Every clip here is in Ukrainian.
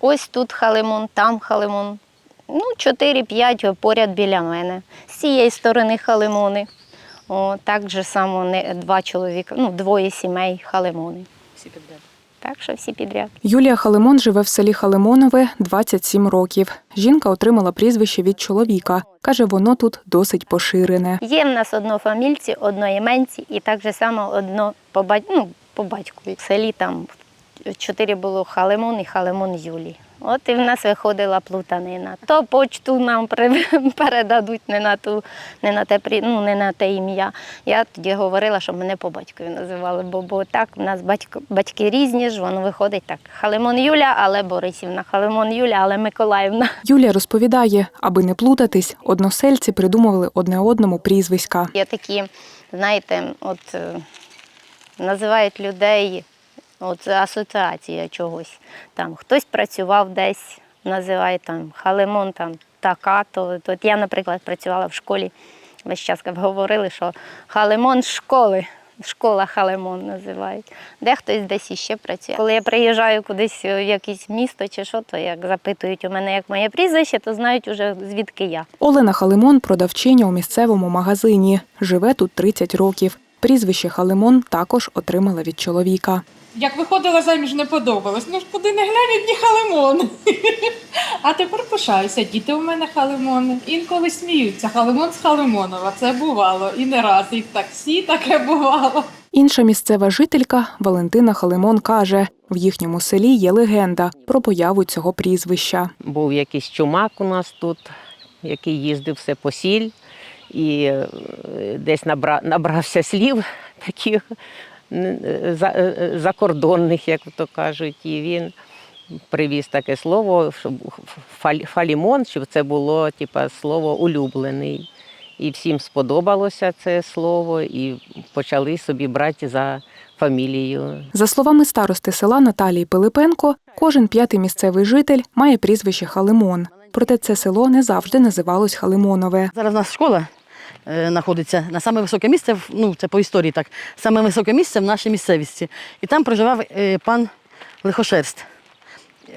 Ось тут халимон, там халимон. Ну, 4-5 поряд біля мене. З цієї сторони халимони. О, так же само не, два чоловіка, ну, двоє сімей халимони. Всі підряд. Так що всі підряд. Юлія Халимон живе в селі Халимонове 27 років. Жінка отримала прізвище від чоловіка. Каже, воно тут досить поширене. Є в нас однофамільці, одноіменці і так же само одно по, бать... ну, по батькові. В селі там чотири було халимон і халимон Юлі. От і в нас виходила плутанина. То почту нам передадуть не на ту, не на те ну, не на те ім'я. Я тоді говорила, щоб мене по батькові називали, бо, бо так в нас батько, батьки різні ж, воно виходить так. Халимон Юля, але Борисівна, Халимон Юля, але Миколаївна. Юлія розповідає, аби не плутатись, односельці придумували одне одному прізвиська. Є такі, знаєте, от е, називають людей, от асоціація чогось. Там хтось працював десь, називають там халимон, там така. То, от я, наприклад, працювала в школі. Весь час говорили, що халимон з школи. Школа Халемон називають. Де хтось десь іще працює. Коли я приїжджаю кудись в якесь місто чи що, то як запитують у мене, як моє прізвище, то знають уже звідки я. Олена Халимон продавчиня у місцевому магазині. Живе тут 30 років. Прізвище Халимон також отримала від чоловіка. Як виходила заміж, не подобалось. Ну ж куди не глянь, одні халимони. А тепер пишаюся, діти у мене халимони. Інколи сміються. Халимон з Халимонова. Це бувало. І не раз. І в таксі таке бувало. Інша місцева жителька Валентина Халимон каже, в їхньому селі є легенда про появу цього прізвища. Був якийсь чумак у нас тут, який їздив все по сіль і е, десь набра, набрався слів таких е, за- е, закордонних, як то кажуть, і він привіз таке слово, щоб фалі- фалімон, щоб це було типа, слово улюблений. І всім сподобалося це слово, і почали собі брати за фамілією. За словами старости села Наталії Пилипенко, кожен п'ятий місцевий житель має прізвище Халимон. Проте це село не завжди називалось Халимонове. Зараз у нас школа знаходиться на саме високе місце, ну це по історії так, саме високе місце в нашій місцевості. І там проживав е, пан Лихошерст.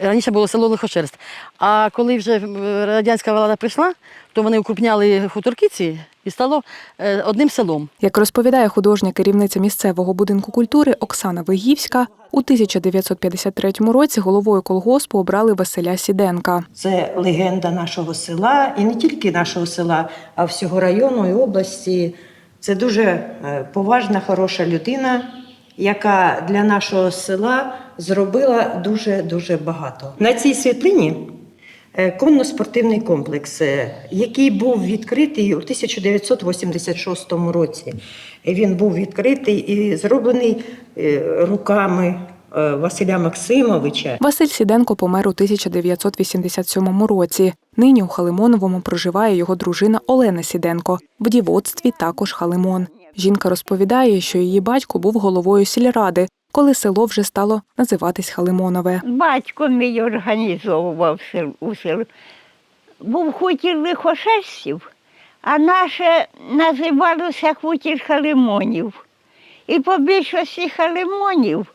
Раніше було село Лихошерст. А коли вже е, радянська влада прийшла, то вони укрупняли хуторки ці і стало е, одним селом. Як розповідає художня керівниця місцевого будинку культури Оксана Вигівська, у 1953 році головою колгоспу обрали Василя Сіденка. Це легенда нашого села, і не тільки нашого села, а всього району і області. Це дуже е, поважна, хороша людина, яка для нашого села зробила дуже дуже багато. На цій світлині е, конно-спортивний комплекс, е, який був відкритий у 1986 році. Він був відкритий і зроблений е, руками Василя Максимовича. Василь Сіденко помер у 1987 році. Нині у Халимоновому проживає його дружина Олена Сіденко. В дівоцтві також Халимон. Жінка розповідає, що її батько був головою сільради, коли село вже стало називатись Халимонове. Батько мій організовував у селі. Був хутір лихошерстів, а наше називалося хутір халимонів. І по більшості халимонів,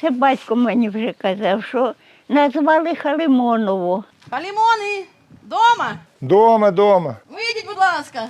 це батько мені вже казав, що назвали Халимоново. Халімони, дома! Дома, дома. Вийдіть, будь ласка!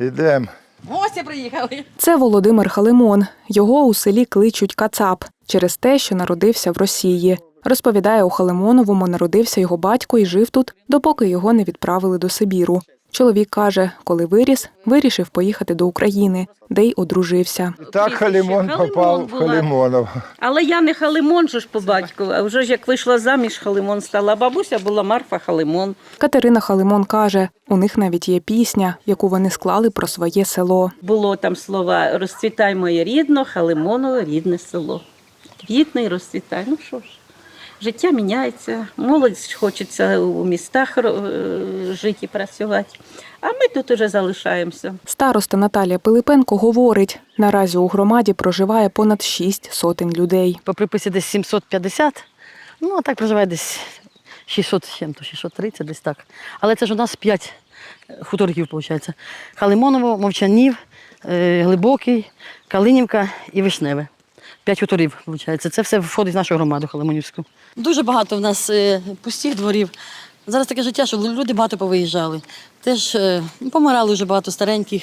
Ідемо. Гості приїхали. Це Володимир Халимон. Його у селі кличуть Кацап через те, що народився в Росії. Розповідає, у Халимоновому народився його батько і жив тут, допоки його не відправили до Сибіру. Чоловік каже, коли виріс, вирішив поїхати до України, де й одружився. Так Халімон попав в. Халімонов. Але я не Халимон ж по батькові, а вже ж як вийшла заміж, Халимон стала. Бабуся була Марфа Халимон. Катерина Халимон каже, у них навіть є пісня, яку вони склали про своє село. Було там слова Розцвітай моє рідно, Халимонове рідне село. Квітне і розцвітай. Ну що ж, життя міняється, молодь хочеться у містах е, жити і працювати. А ми тут уже залишаємося. Староста Наталія Пилипенко говорить, наразі у громаді проживає понад шість сотень людей. По приписі десь 750, ну а так проживає десь 600 з чим-то, 630 десь так. Але це ж у нас 5 хуторків, виходить. Халимоново, Мовчанів, е, Глибокий, Калинівка і Вишневе. П'ять хуторів, виходить. Це все входить в нашу громаду Халимонівську. Дуже багато в нас е, пустих дворів. Зараз таке життя, що люди багато повиїжджали. Теж е, помирали вже багато стареньких,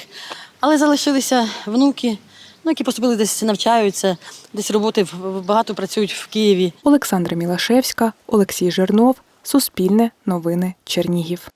але залишилися внуки, ну, які поступили десь навчаються, десь роботи багато працюють в Києві. Олександра Мілашевська, Олексій Жернов, Суспільне, Новини, Чернігів.